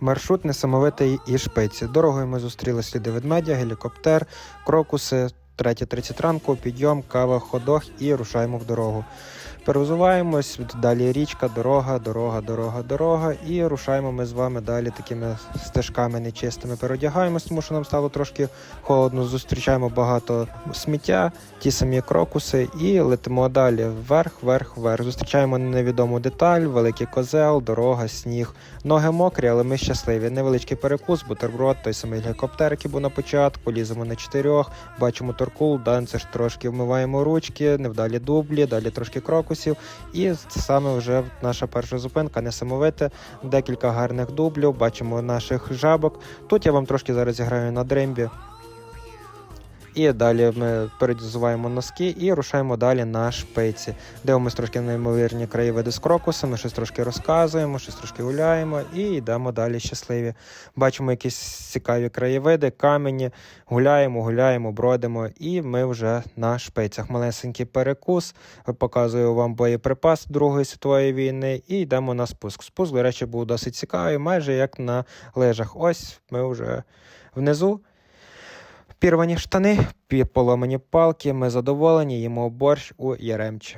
Маршрут несамовитий і шпиці. Дорогою ми зустріли сліди ведмедя, гелікоптер, крокуси, 3.30 ранку, підйом, кава, ходох і рушаємо в дорогу. Перевзуваємось, далі річка, дорога, дорога, дорога, дорога. І рушаємо ми з вами далі такими стежками нечистими. Переодягаємось, тому що нам стало трошки холодно. Зустрічаємо багато сміття, ті самі крокуси, і летимо далі вверх, вверх, вверх. Зустрічаємо невідому деталь, великий козел, дорога, сніг. Ноги мокрі, але ми щасливі. Невеличкий перекус, бутерброд, той самий гелікоптер, який був на початку. Ліземо на чотирьох, бачимо торкул, данцеш трошки вмиваємо ручки, невдалі дублі, далі трошки крокусів. І саме вже наша перша зупинка, несамовите. Декілька гарних дублів, бачимо наших жабок. Тут я вам трошки зараз зіграю на дрембі. І далі ми передізуваємо носки і рушаємо далі на шпиці. Дивимося трошки неймовірні краєвиди з крокусами, щось трошки розказуємо, щось трошки гуляємо і йдемо далі щасливі. Бачимо якісь цікаві краєвиди, камені, гуляємо, гуляємо, бродимо, і ми вже на шпицях. Малесенький перекус, показую вам боєприпас Другої світової війни, і йдемо на спуск. Спуск, до речі, був досить цікавий, майже як на лижах. Ось ми вже внизу. Пірвані штани, поломані палки, ми задоволені, їмо борщ у Яремчі.